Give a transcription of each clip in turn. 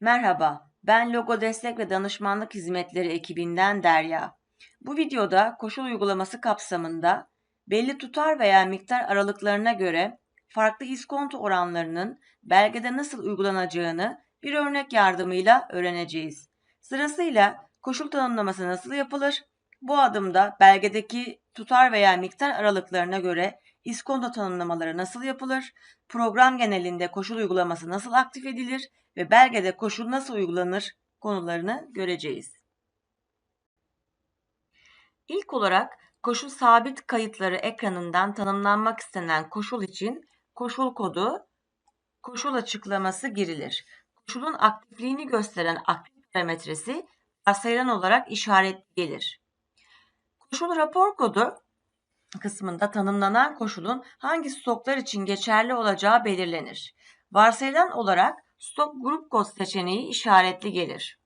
Merhaba, ben Logo Destek ve Danışmanlık Hizmetleri ekibinden Derya. Bu videoda koşul uygulaması kapsamında belli tutar veya miktar aralıklarına göre farklı iskonto oranlarının belgede nasıl uygulanacağını bir örnek yardımıyla öğreneceğiz. Sırasıyla koşul tanımlaması nasıl yapılır? Bu adımda belgedeki tutar veya miktar aralıklarına göre iskonto tanımlamaları nasıl yapılır? Program genelinde koşul uygulaması nasıl aktif edilir ve belgede koşul nasıl uygulanır konularını göreceğiz. İlk olarak koşul sabit kayıtları ekranından tanımlanmak istenen koşul için koşul kodu, koşul açıklaması girilir. Koşulun aktifliğini gösteren aktif parametresi varsayılan olarak işaretli gelir. Koşul rapor kodu kısmında tanımlanan koşulun hangi stoklar için geçerli olacağı belirlenir. Varsayılan olarak stok grup kod seçeneği işaretli gelir.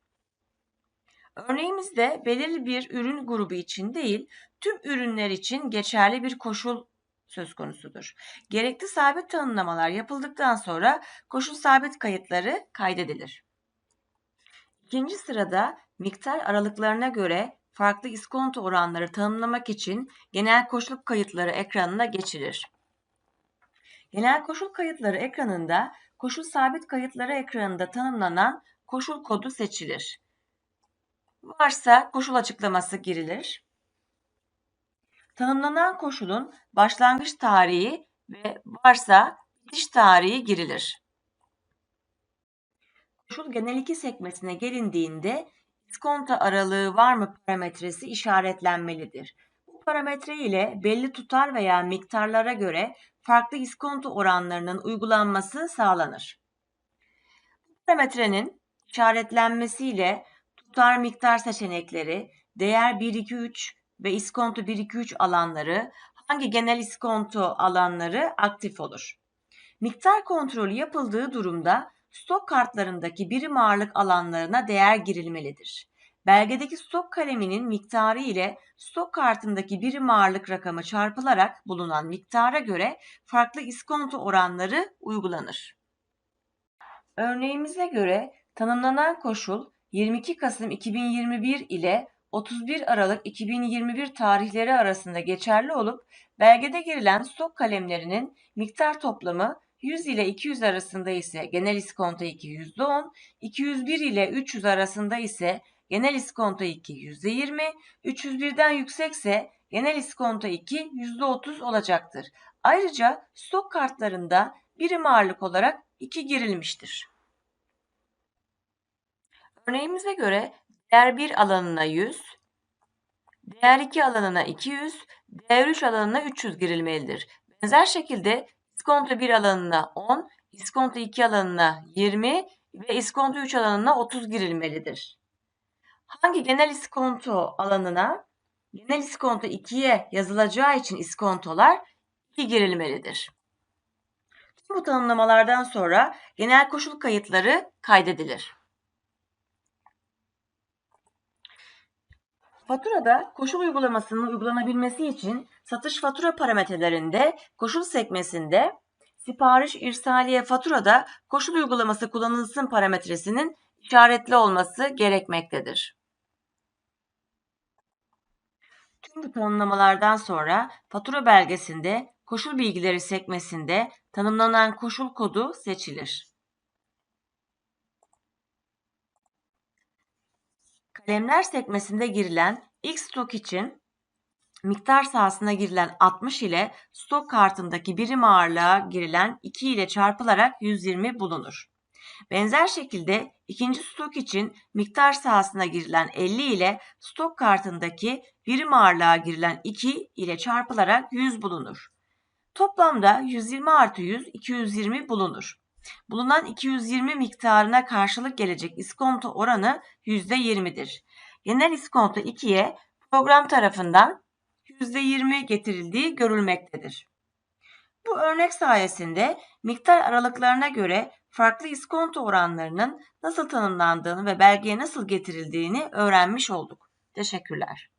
Örneğimizde belirli bir ürün grubu için değil, tüm ürünler için geçerli bir koşul söz konusudur. Gerekli sabit tanımlamalar yapıldıktan sonra koşul sabit kayıtları kaydedilir. İkinci sırada miktar aralıklarına göre farklı iskonto oranları tanımlamak için genel koşul kayıtları ekranına geçilir. Genel koşul kayıtları ekranında koşul sabit kayıtları ekranında tanımlanan koşul kodu seçilir. Varsa koşul açıklaması girilir. Tanımlanan koşulun başlangıç tarihi ve varsa bitiş tarihi girilir. Koşul genel iki sekmesine gelindiğinde iskonto aralığı var mı parametresi işaretlenmelidir. Bu parametre ile belli tutar veya miktarlara göre farklı iskonto oranlarının uygulanması sağlanır. Bu parametrenin işaretlenmesiyle tutar miktar seçenekleri, değer 1 2 3 ve iskonto 1 2 3 alanları hangi genel iskonto alanları aktif olur. Miktar kontrolü yapıldığı durumda stok kartlarındaki birim ağırlık alanlarına değer girilmelidir. Belgedeki stok kaleminin miktarı ile stok kartındaki birim ağırlık rakamı çarpılarak bulunan miktara göre farklı iskonto oranları uygulanır. Örneğimize göre tanımlanan koşul 22 Kasım 2021 ile 31 Aralık 2021 tarihleri arasında geçerli olup belgede girilen stok kalemlerinin miktar toplamı 100 ile 200 arasında ise genel iskonto 2 %10, 201 ile 300 arasında ise genel iskonto 2 %20, 301'den yüksekse genel iskonto 2 %30 olacaktır. Ayrıca stok kartlarında birim ağırlık olarak 2 girilmiştir. Örneğimize göre değer 1 alanına 100, değer 2 alanına 200, değer 3 alanına 300 girilmelidir. Benzer şekilde iskonto 1 alanına 10, iskonto 2 alanına 20 ve iskonto 3 alanına 30 girilmelidir. Hangi genel iskonto alanına genel iskonto 2'ye yazılacağı için iskontolar 2 girilmelidir. Tüm bu tanımlamalardan sonra genel koşul kayıtları kaydedilir. Faturada koşul uygulamasının uygulanabilmesi için satış fatura parametrelerinde koşul sekmesinde sipariş irsaliye faturada koşul uygulaması kullanılsın parametresinin işaretli olması gerekmektedir. Tüm bu tanımlamalardan sonra fatura belgesinde koşul bilgileri sekmesinde tanımlanan koşul kodu seçilir. Kalemler sekmesinde girilen ilk stok için miktar sahasına girilen 60 ile stok kartındaki birim ağırlığa girilen 2 ile çarpılarak 120 bulunur. Benzer şekilde ikinci stok için miktar sahasına girilen 50 ile stok kartındaki birim ağırlığa girilen 2 ile çarpılarak 100 bulunur. Toplamda 120 artı 100 220 bulunur. Bulunan 220 miktarına karşılık gelecek iskonto oranı %20'dir. Genel iskonto 2'ye program tarafından %20 getirildiği görülmektedir. Bu örnek sayesinde miktar aralıklarına göre farklı iskonto oranlarının nasıl tanımlandığını ve belgeye nasıl getirildiğini öğrenmiş olduk. Teşekkürler.